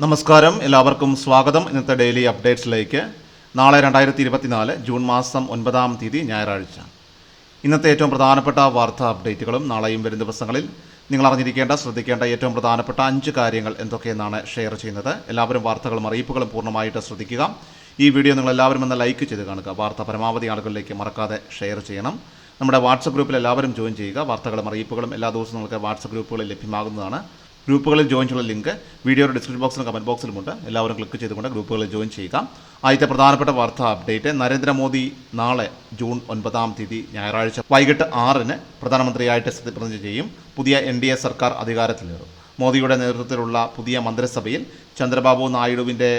നമസ്കാരം. എല്ലാവർക്കും സ്വാഗതം. ഇന്നത്തെ ഡെയിലി അപ്ഡേറ്റ്സിലേക്ക് നാളെ രണ്ടായിരത്തി ഇരുപത്തിനാല് ജൂൺ മാസം ഒൻപതാം തീയതി ഞായറാഴ്ച. ഇന്നത്തെ ഏറ്റവും പ്രധാനപ്പെട്ട വാർത്താ അപ്ഡേറ്റുകളും നാളെയും വരും ദിവസങ്ങളിൽ നിങ്ങൾ അറിഞ്ഞിരിക്കേണ്ട ശ്രദ്ധിക്കേണ്ട ഏറ്റവും പ്രധാനപ്പെട്ട അഞ്ച് കാര്യങ്ങൾ എന്തൊക്കെയെന്നാണ് ഷെയർ ചെയ്യുന്നത്. എല്ലാവരും വാർത്തകളും അറിയിപ്പുകളും പൂർണമായിട്ട് ശ്രദ്ധിക്കുക. ഈ വീഡിയോ നിങ്ങൾ എല്ലാവരും ഒന്ന് ലൈക്ക് ചെയ്ത് കാണുക. വാർത്ത പരമാവധി ആളുകളിലേക്ക് മറക്കാതെ ഷെയർ ചെയ്യണം. നമ്മുടെ വാട്സപ്പ് ഗ്രൂപ്പിൽ എല്ലാവരും ജോയിൻ ചെയ്യുക. വാർത്തകളും അറിയിപ്പുകളും എല്ലാ ദിവസവും നിങ്ങൾക്ക് വാട്സപ്പ് ഗ്രൂപ്പുകളിൽ ലഭ്യമാകുന്നതാണ്. ഗ്രൂപ്പുകളിൽ ജോയിൻ ചെയ്യാനുള്ള ലിങ്ക് വീഡിയോയുടെ ഡിസ്ക്രിപ്ഷൻ ബോക്സിലും കമന്റ് ബോക്സിലുമുണ്ട്. എല്ലാവരും ക്ലിക്ക് ചെയ്തുകൊണ്ട് ഗ്രൂപ്പുകളിൽ ജോയിൻ ചെയ്യുക. ആദ്യത്തെ പ്രധാനപ്പെട്ട വാർത്താ അപ്ഡേറ്റ് നരേന്ദ്രമോദി നാളെ ജൂൺ ഒൻപതാം തീയതി ഞായറാഴ്ച വൈകിട്ട് ആറിന് പ്രധാനമന്ത്രിയായിട്ട് സത്യപ്രതിജ്ഞ ചെയ്യും. പുതിയ എൻ ഡി എ സർക്കാർ അധികാരത്തിലേറും. മോദിയുടെ നേതൃത്വത്തിലുള്ള പുതിയ മന്ത്രിസഭയിൽ ചന്ദ്രബാബു നായിഡുവിന്റെ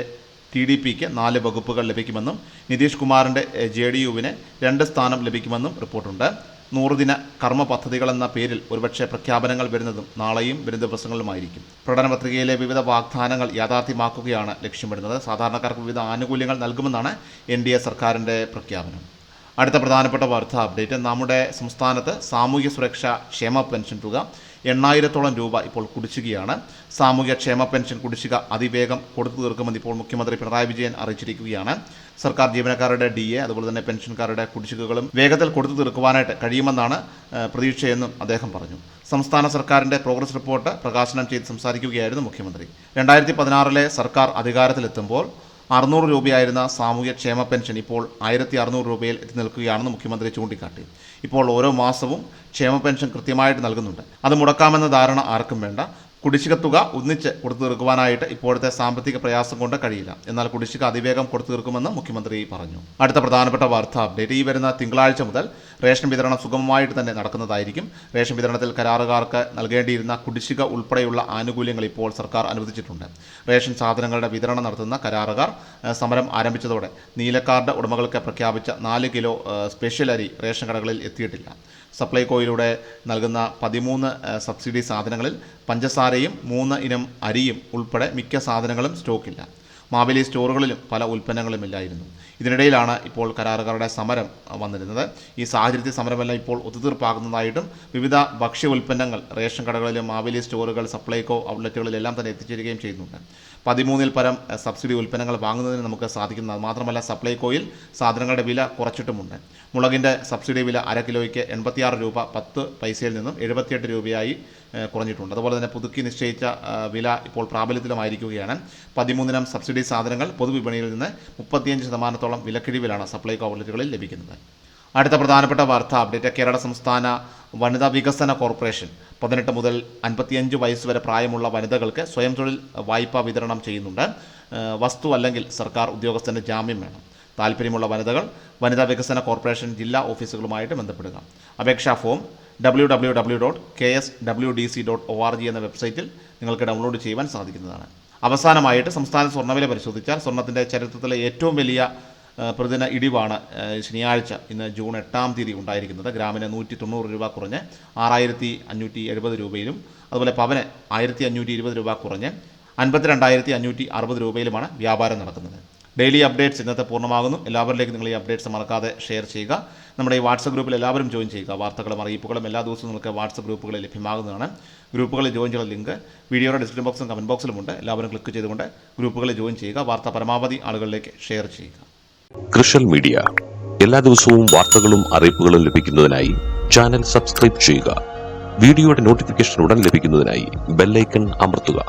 ടി ഡി പിക്ക് നാല് വകുപ്പുകൾ ലഭിക്കുമെന്നും നിതീഷ് കുമാറിന്റെ ജെ ഡി യുവിന് രണ്ട് സ്ഥാനം ലഭിക്കുമെന്നും റിപ്പോർട്ടുണ്ട്. നൂറുദിന കർമ്മ പദ്ധതികളെന്ന പേരിൽ ഒരുപക്ഷെ പ്രഖ്യാപനങ്ങൾ വരുന്നതും നാളെയും വരും ദിവസങ്ങളിലുമായിരിക്കും. പ്രകടന പത്രികയിലെ വിവിധ വാഗ്ദാനങ്ങൾ യാഥാർത്ഥ്യമാക്കുകയാണ് ലക്ഷ്യമിടുന്നത്. സാധാരണക്കാർക്ക് വിവിധ ആനുകൂല്യങ്ങൾ നൽകുമെന്നാണ് എൻ ഡി എ സർക്കാരിന്റെ പ്രഖ്യാപനം. അടുത്ത പ്രധാനപ്പെട്ട വാർത്താ അപ്ഡേറ്റ്. നമ്മുടെ സംസ്ഥാനത്ത് സാമൂഹ്യ സുരക്ഷാ ക്ഷേമ പെൻഷൻ തുക എണ്ണായിരത്തോളം രൂപ ഇപ്പോൾ കുടിശ്ശികയാണ്. സാമൂഹ്യ ക്ഷേമ പെൻഷൻ കുടിശ്ശിക അതിവേഗം കൊടുത്തു തീർക്കുമെന്ന് ഇപ്പോൾ മുഖ്യമന്ത്രി പിണറായി വിജയൻ അറിയിച്ചിരിക്കുകയാണ്. സർക്കാർ ജീവനക്കാരുടെ ഡി എ അതുപോലെ തന്നെ പെൻഷൻകാരുടെ കുടിശ്ശികകളും വേഗത്തിൽ കൊടുത്തു തീർക്കുവാനായിട്ട് കഴിയുമെന്നാണ് പ്രതീക്ഷയെന്നും അദ്ദേഹം പറഞ്ഞു. സംസ്ഥാന സർക്കാരിന്റെ പ്രോഗ്രസ് റിപ്പോർട്ട് പ്രകാശനം ചെയ്ത് സംസാരിക്കുകയായിരുന്നു മുഖ്യമന്ത്രി. രണ്ടായിരത്തി പതിനാറിലെ സർക്കാർ അധികാരത്തിലെത്തുമ്പോൾ അറുന്നൂറ് രൂപയായിരുന്ന സാമൂഹ്യക്ഷേമ പെൻഷൻ ഇപ്പോൾ ആയിരത്തി അറുന്നൂറ് രൂപയിൽ എത്തി നിൽക്കുകയാണെന്ന് മുഖ്യമന്ത്രി ചൂണ്ടിക്കാട്ടി. ഇപ്പോൾ ഓരോ മാസവും ക്ഷേമ പെൻഷൻ കൃത്യമായിട്ട് നൽകുന്നുണ്ട്. അത് മുടക്കാമെന്ന ധാരണ ആർക്കും വേണ്ട. കുടിശ്ശിക തുക ഒന്നിച്ച് കൊടുത്തു തീർക്കുവാനായിട്ട് ഇപ്പോഴത്തെ സാമ്പത്തിക പ്രയാസം കൊണ്ട് കഴിയില്ല. എന്നാൽ കുടിശ്ശിക അതിവേഗം കൊടുത്തു തീർക്കുമെന്ന് മുഖ്യമന്ത്രി പറഞ്ഞു. അടുത്ത പ്രധാനപ്പെട്ട വാർത്ത അപ്ഡേറ്റ്. ഈ വരുന്ന തിങ്കളാഴ്ച മുതൽ റേഷൻ വിതരണം സുഗമമായിട്ട് തന്നെ നടക്കുന്നതായിരിക്കും. റേഷൻ വിതരണത്തിൽ കരാറുകാർക്ക് നൽകേണ്ടിയിരുന്ന കുടിശ്ശിക ഉൾപ്പെടെയുള്ള ആനുകൂല്യങ്ങൾ ഇപ്പോൾ സർക്കാർ അനുവദിച്ചിട്ടുണ്ട്. റേഷൻ സാധനങ്ങളുടെ വിതരണം നടത്തുന്ന കരാറുകാർ സമരം ആരംഭിച്ചതോടെ നീലക്കാർഡ് ഉടമകൾക്ക് പ്രഖ്യാപിച്ച നാല് കിലോ സ്പെഷ്യൽ അരി റേഷൻ കടകളിൽ എത്തിയിട്ടില്ല. സപ്ലൈകോയിലൂടെ നൽകുന്ന പതിമൂന്ന് സബ്സിഡി സാധനങ്ങളിൽ പഞ്ചസാരയും മൂന്ന് ഇനം അരിയും ഉൾപ്പെടെ മിക്ക സാധനങ്ങളും സ്റ്റോക്കില്ല. മാവേലി സ്റ്റോറുകളിലും പല ഉൽപ്പന്നങ്ങളും ഇല്ലായിരുന്നു ഇതിനിടയിലാണ് ഇപ്പോൾ കരാറുകാരുടെ സമരം വന്നിരുന്നത്. ഈ സാഹചര്യത്തിൽ സമരമെല്ലാം ഇപ്പോൾ ഒത്തുതീർപ്പാകുന്നതായിട്ടും വിവിധ ഭക്ഷ്യ ഉൽപ്പന്നങ്ങൾ റേഷൻ കടകളിലും മാവേലി സ്റ്റോറുകൾ സപ്ലൈകോ ഔട്ട്ലെറ്റുകളിലെല്ലാം തന്നെ എത്തിച്ചേരുകയും ചെയ്യുന്നുണ്ട്. പതിമൂന്നിൽ പരം സബ്സിഡി ഉൽപ്പന്നങ്ങൾ വാങ്ങുന്നതിന് നമുക്ക് സാധിക്കുന്നത് മാത്രമല്ല സപ്ലൈകോയിൽ സാധനങ്ങളുടെ വില കുറച്ചിട്ടുമുണ്ട്. മുളകിന്റെ സബ്സിഡി വില അര കിലോയ്ക്ക് എൺപത്തിയാറ് രൂപ പത്ത് പൈസയിൽ നിന്നും എഴുപത്തിയെട്ട് രൂപയായി കുറഞ്ഞിട്ടുണ്ട്. അതുപോലെ തന്നെ പുതുക്കി നിശ്ചയിച്ച വില ഇപ്പോൾ പ്രാബല്യത്തിലുമായിരിക്കുകയാണ്. പതിമൂന്നിനം സബ്സിഡി സാധനങ്ങൾ പൊതുവിപണിയിൽ നിന്ന് മുപ്പത്തിയഞ്ച് ശതമാനത്തോളം വിലക്കിഴിവിലാണ് സപ്ലൈ ഔട്ട്ലെറ്റുകളിൽ ലഭിക്കുന്നത്. അടുത്ത പ്രധാനപ്പെട്ട വാർത്താ അപ്ഡേറ്റ് കേരള സംസ്ഥാന വനിതാ വികസന കോർപ്പറേഷൻ. പതിനെട്ട് മുതൽ അൻപത്തിയഞ്ച് വയസ്സ് വരെ പ്രായമുള്ള വനിതകൾക്ക് സ്വയം തൊഴിൽ വായ്പ വിതരണം ചെയ്യുന്നുണ്ട്. വസ്തു അല്ലെങ്കിൽ സർക്കാർ ഉദ്യോഗസ്ഥന്റെ ജാമ്യം വേണം. താല്പര്യമുള്ള വനിതകൾ വനിതാ വികസന കോർപ്പറേഷൻ ജില്ലാ ഓഫീസുകളുമായിട്ട് ബന്ധപ്പെടുക. അപേക്ഷാ form W W W dot K S W D C dot O R G എന്ന വെബ്സൈറ്റിൽ നിങ്ങൾക്ക് ഡൗൺലോഡ് ചെയ്യുവാൻ സാധിക്കുന്നതാണ്. അവസാനമായിട്ട് സംസ്ഥാന സ്വർണവില പരിശോധിച്ചാൽ സ്വർണത്തിന്റെ ചരിത്രത്തിലെ ഏറ്റവും വലിയ പ്രതിദിന ഇടിവാണ് ശനിയാഴ്ച. ഇന്ന് ജൂൺ എട്ടാം തീയതി ഉണ്ടായിരിക്കുന്നത്. ഗ്രാമിന് നൂറ്റി തൊണ്ണൂറ് രൂപ കുറഞ്ഞ് ആറായിരത്തി അഞ്ഞൂറ്റി എഴുപത് രൂപയിലും അതുപോലെ പവന് ആയിരത്തി അഞ്ഞൂറ്റി ഇരുപത് രൂപ കുറഞ്ഞ് അൻപത്തിരണ്ടായിരത്തി അഞ്ഞൂറ്റി അറുപത് രൂപയിലുമാണ് വ്യാപാരം നടക്കുന്നത്. ഡെയിലി അപ്ഡേറ്റ്സ് ഇന്നത്തെ പൂർണമാകുന്നു. എല്ലാവരിലേക്കും നിങ്ങൾ ഈ അപ്ഡേറ്റ്സ് മറക്കാതെ ഷെയർ ചെയ്യുക. നമ്മുടെ ഈ വാട്സപ്പ് ഗ്രൂപ്പിൽ എല്ലാവരും ജോയിൻ ചെയ്യുക. വാർത്തകളും അറിയിപ്പുകളും എല്ലാ ദിവസവും നിങ്ങൾക്ക് വാട്സപ്പ് ഗ്രൂപ്പുകളിൽ ലഭ്യമാകുന്നതാണ്. ഗ്രൂപ്പുകളിൽ ജോയിൻ ചെയ്യുന്ന ലിങ്ക് വീഡിയോയുടെ ഡിസ്ക്രിപ്ഷൻ ബോക്സും കമന്റ് ബോക്സിലുമുണ്ട് എല്ലാവരും ക്ലിക്ക് ചെയ്തുകൊണ്ട് ഗ്രൂപ്പുകളിൽ ജോയിൻ ചെയ്യുക. വാർത്ത പരമാവധി ആളുകളിലേക്ക് ഷെയർ ചെയ്യുക. Social media. എല്ലാ ദിവസവും വാർത്തകളും അറിയിപ്പുകളും ലഭിക്കുന്നതിനായി ചാനൽ സബ്സ്ക്രൈബ് ചെയ്യുക. വീഡിയോയുടെ നോട്ടിഫിക്കേഷൻ ഉടൻ ലഭിക്കുന്നതിനായി ബെല്ലൈക്കൺ അമർത്തുക.